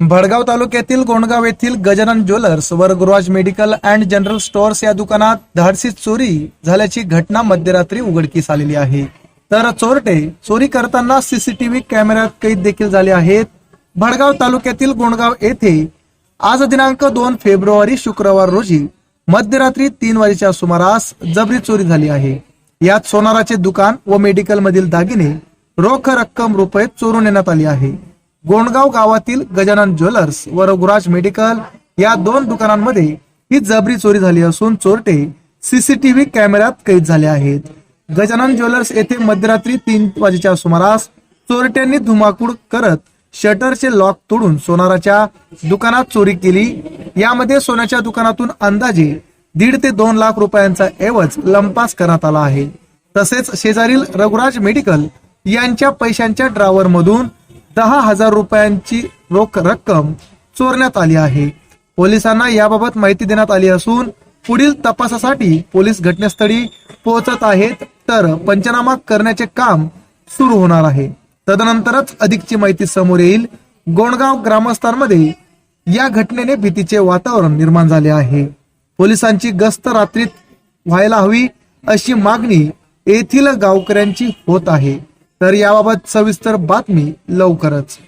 भडगाव तालुक्यातील गोंडगाव येथील गजानन ज्वेलर्स व Gururaj medical and general stores या दुकानात धाडसी चोरी झाल्याची घटना मध्यरात्री उघडकीस आलेली आहे. तर चोरटे चोरी करताना सीसीटीव्ही कॅमेऱ्यात कैद देखील झाले आहेत. भडगाव तालुक्यातील गोंडगाव येथे आज दिनांक दोन फेब्रुवारी शुक्रवार रोजी मध्यरात्री तीन वाजेच्या सुमारास जबरी चोरी झाली आहे. यात सोनाराचे दुकान व मेडिकल मधील दागिने रोख रक्कम रुपये चोरून नेण्यात आली आहे. गोंडगाव गावातील गजानन ज्वेलर्स व रघुराज मेडिकल या दोन दुकानांमध्ये ही जबरी चोरी झाली असून चोरटे सीसीटीव्ही कॅमेऱ्यात कैद झाले आहेत. गजानन ज्वेलर्स येथे मध्यरात्री तीन वाजेच्या सुमारास चोरट्यांनी धुमाकूळ करत शटरचे लॉक तोडून सोनाराच्या दुकानात चोरी केली. यामध्ये सोन्याच्या दुकानातून अंदाजे दीड ते दोन लाख रुपयांचा ऐवज लंपास करण्यात आला आहे. तसेच शेजारील रघुराज मेडिकल यांच्या पैशांच्या ड्रावर मधून दहा हजार रुपयांची रोख रक्कम चोरण्यात आली आहे. पोलिसांना याबाबत माहिती देण्यात आली असून पुढील तपासासाठी पोलीस घटनास्थळी पोहोचत आहेत. तर पंचनामा करण्याचे काम सुरू होणार आहे. तदनंतरच अधिकची माहिती समोर येईल. गोंडगाव ग्रामस्थांमध्ये या घटनेने भीतीचे वातावरण निर्माण झाले आहे. पोलिसांची गस्त रात्रीत व्हायला हवी अशी मागणी येथील गावकऱ्यांची होत आहे. तर याबाबत सविस्तर बातमी लवकरच.